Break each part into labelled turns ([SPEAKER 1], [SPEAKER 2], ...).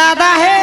[SPEAKER 1] দাদা হে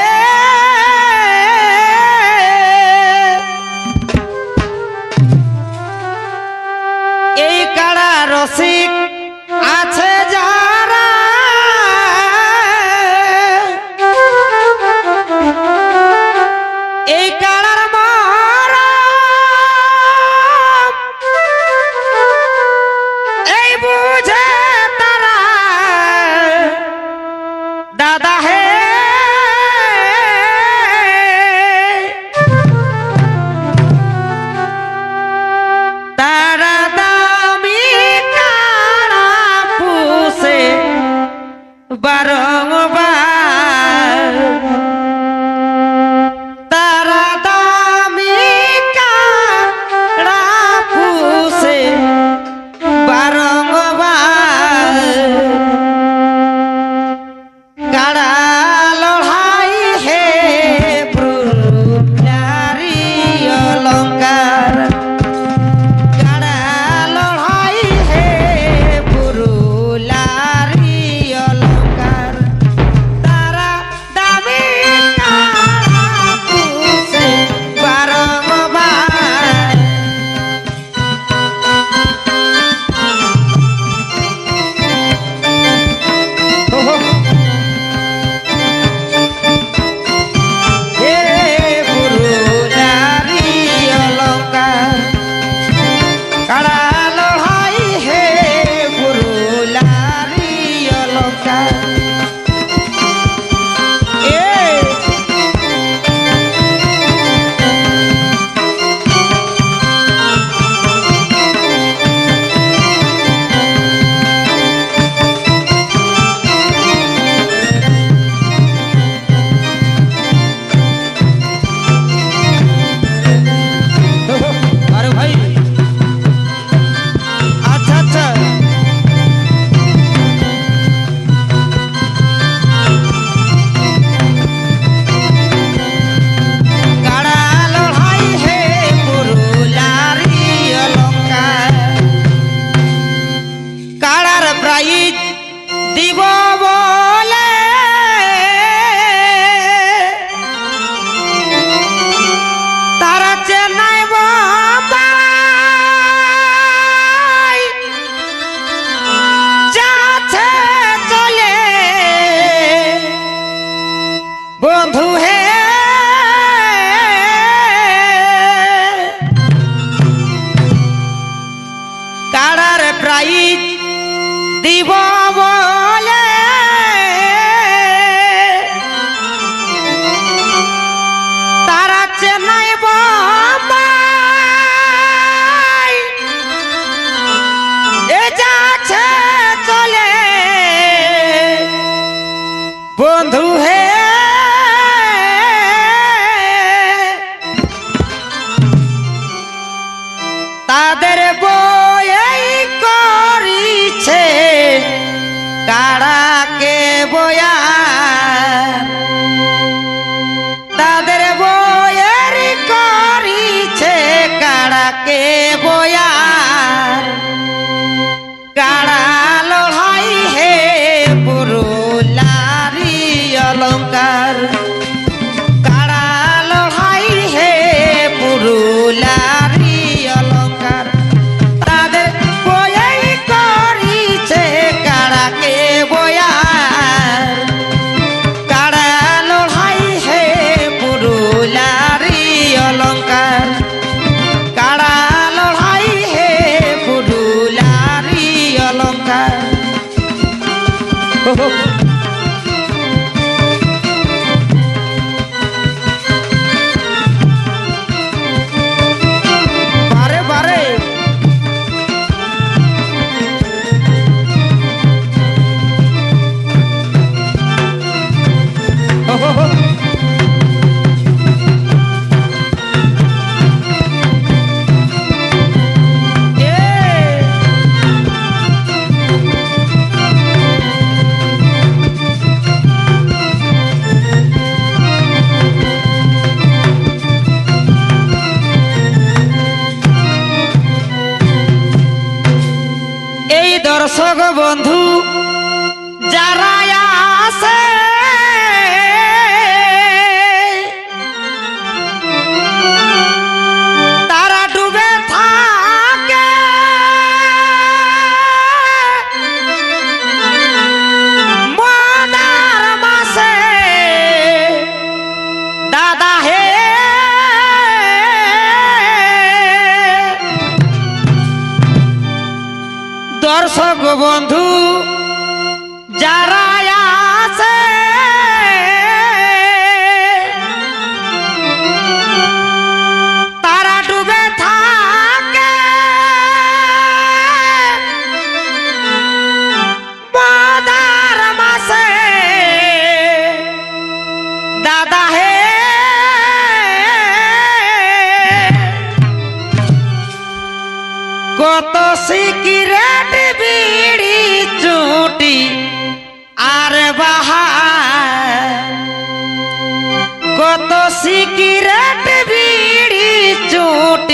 [SPEAKER 1] বই করিছে। কারাকে পুরুলারি দর্শক বন্ধু যারা দর্শক বন্ধু কত সিকিরেট বিড়ি চুটি